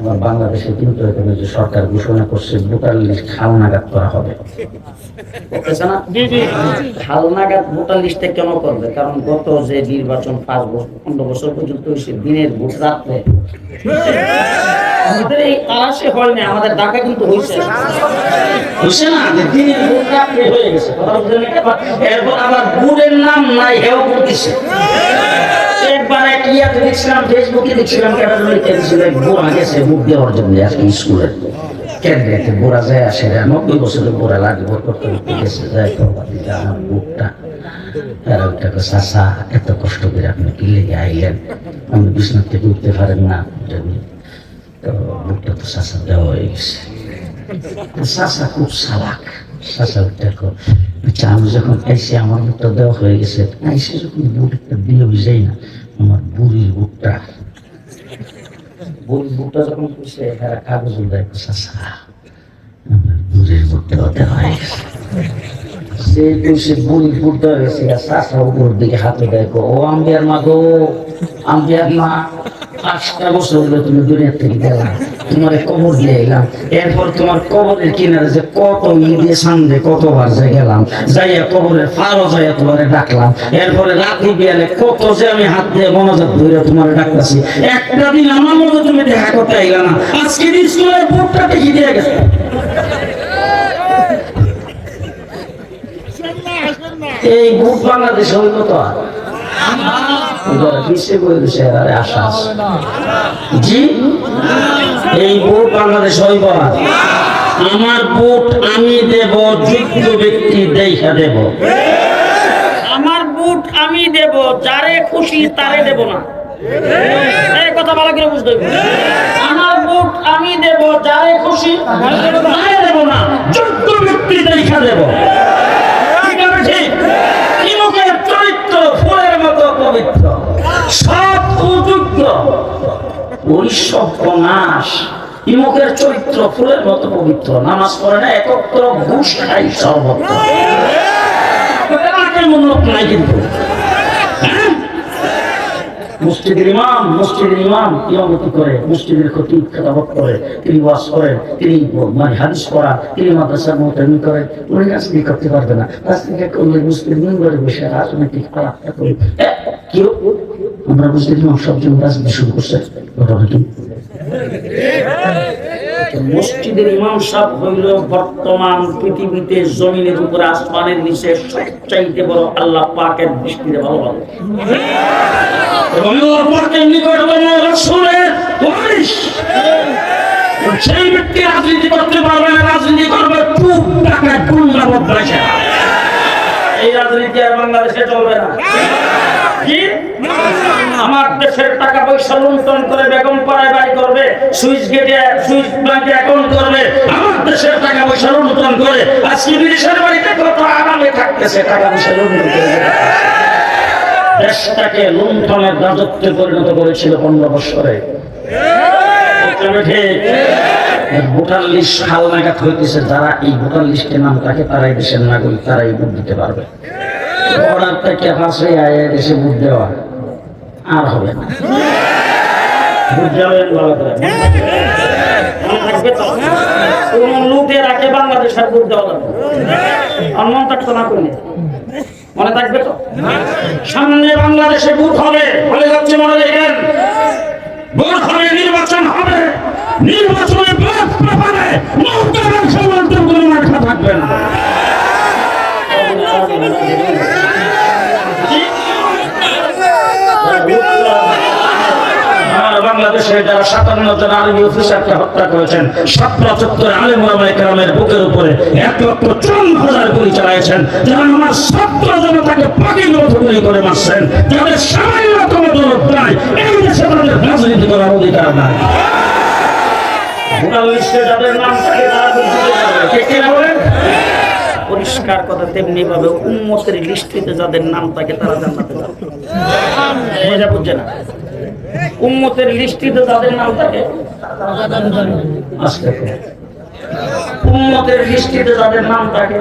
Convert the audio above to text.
আমার বাংলাদেশে কিন্তু এখানে যে সরকার ঘোষণা করছে ভোটার লিস্ট হালনাগাদ করা হবে? হালনাগাদ ভোটার লিস্টে কেন করবে? কারণ গত যে নির্বাচন পাঁচ বছর পনেরো বছর পর্যন্ত হয়েছে দিনের ভোট রাত্রে। আমাদের এই আলাসে হয়নি আমাদের ঢাকা কিন্তু হয়েছে হয়েছে না? দিনের ভোট রাত্রে হয়ে গেছে? এরপর আবার বুড়ের নাম নাই হেও করতেছে একবার এক যায় আসে গেছে তো আমার বুকটা। এত কষ্ট করে আপনি কি লেগে আইলেন? আপনি বিছনার থেকে উঠতে পারেন না তো বুকটা তো চাষা দেওয়া হয়ে গেছে। চাষা খুব সালাক আচ্ছা আমি যখন এসে আমার বুকটা দেওয়া হয়ে গেছে এসে যখন বুকটা দিয়ে যাই না। আমার বুড়ির বুকটা। বুড়ির বুকটা যখন খুঁজছে এরা কাগজ দেয় চাষা আমার বুড়ির বুকটা দেওয়া হয়ে সে কইছে বুড়ি বুড়টা হয়েছে চাষা উপর দিকে হাতে দেয় ও আম্বিয়ার মা গো, আম্বিয়ার মা। পাঁচটা বছর তুমি দুনিয়া থেকে গেলাম তোমার কবর দিয়ে এলাম। এরপর তোমার কবরের কিনারে যে কত ঈদে সামনে কতবার যে গেলাম, যাইয়া কবরের ফারো যাইয়া তোমারে ডাকলাম। এরপরে রাত্রি বিয়ালে কত যে আমি হাত দিয়ে মনোজাত ধরে তোমার ডাকতেছি। একটা দিন আমার মতো তুমি দেখা করতে আইলা না। আজকে স্কুলের বুকটা দেখি দিয়ে গেছে। এই বুক বাংলাদেশ হইল তো? আর এবার বিশ্বে বই দিছে আরে আশা আছে। জি? এই ভোট বাংলাদেশ হইব না। আমার ভোট আমি দেব যোগ্য ব্যক্তি দেখা দেব। আমার বুট আমি দেব যারে খুশি তারে দেব না। এই কথা ভালো করে বুঝতে হবে। আমার বুট আমি দেব যারে খুশি তারে দেব না। যোগ্য ব্যক্তি দেখা দেব। ঠিক আছে? ঠিক ওই সর্বনাশ ইমুকের চরিত্র ফুলের মতো পবিত্র। নামাজ পড়ে না একত্র ঘুষ খাই নাই কিন্তু। ইমাম ইমাম করে করে, তিনি ওয়াজ করেন, তিনি মানে হাদিস পড়া, তিনি মাদ্রাসার মোতামি করে, উনি রাজনীতি করতে পারবে না? রাজনীতি করলে মেম্বারে বসে করি? আমরা মুসলিম ইমাম সবজন রাজনীতি শুরু করছে। মসজিদের ইমাম সাহেব হইল বর্তমান পৃথিবীতে জমিনের উপরে আসমানের নিচে সবচাইতে বড় আল্লাহ পাকের দৃষ্টিতে ভালো ভালো। সেই ব্যক্তি রাজনীতি করতে পারবে না, রাজনীতি করবে, খুব টাকা গুন্ডা এই রাজনীতি আর বাংলাদেশে চলবে না। আমার দেশের টাকা পয়সা লুণ্ঠন করে বেগম পাড়ায় করবে, সুইচ গেটে, সুইচ ব্যাংকে অ্যাকাউন্ট করবে, আমার দেশের টাকা পয়সা লুণ্ঠন করে, আজকে বিদেশের বাড়িতে কত আরামে থাকতেছে, টাকা পয়সা লুণ্ঠন করে। দেশটাকে লুণ্ঠনের রাজত্বে পরিণত করেছিল পনেরো ঠিক ভোটার লিস্ট হাল হইতেছে, যারা এই ভোটার লিস্টে নাম থাকে তারাই দেশের নাগরিক, তারাই ভোট দিতে পারবে। বর্ডার থেকে আয় দেশে ভোট দেওয়া। আর হবে না। দেওয়া মন থাকতো না মনে থাকবে তো? সামনে বাংলাদেশে ভোট হবে। বলে যাচ্ছে মনে ভোট হবে, নির্বাচন হবে। নির্বাচনে বাদ পাবে মমতার সমান্তর কোনো মাথা থাকবে না আমার বাংলাদেশে যারা সাতান্ন জন আর্মি অফিসারকে হত্যা করেছেন সাতটা চত্বরে আলম রামের বুকের উপরে এক লক্ষ চুয়ান্ন হাজার গুলি চালাইছেন, যারা আমার ছাত্র জনতাকে পাখির মতো গুলি করে মারছেন, যাদের সামান্যতম দরদ নাই, এই দেশে তাদের রাজনীতি করার অধিকার নাই। যাদের নাম থাকে তারা বুঝতে পারবে। কে কে বলেন পরিষ্কার কথা তেমনি ভাবে উন্মতের লিস্টিতে যাদের নাম থাকে তারা জান্নাতে যাবে। বোঝা বুঝছে না? উন্মতের লিস্টিতে যাদের নাম থাকে উন্মতের লিস্টিতে যাদের নাম থাকে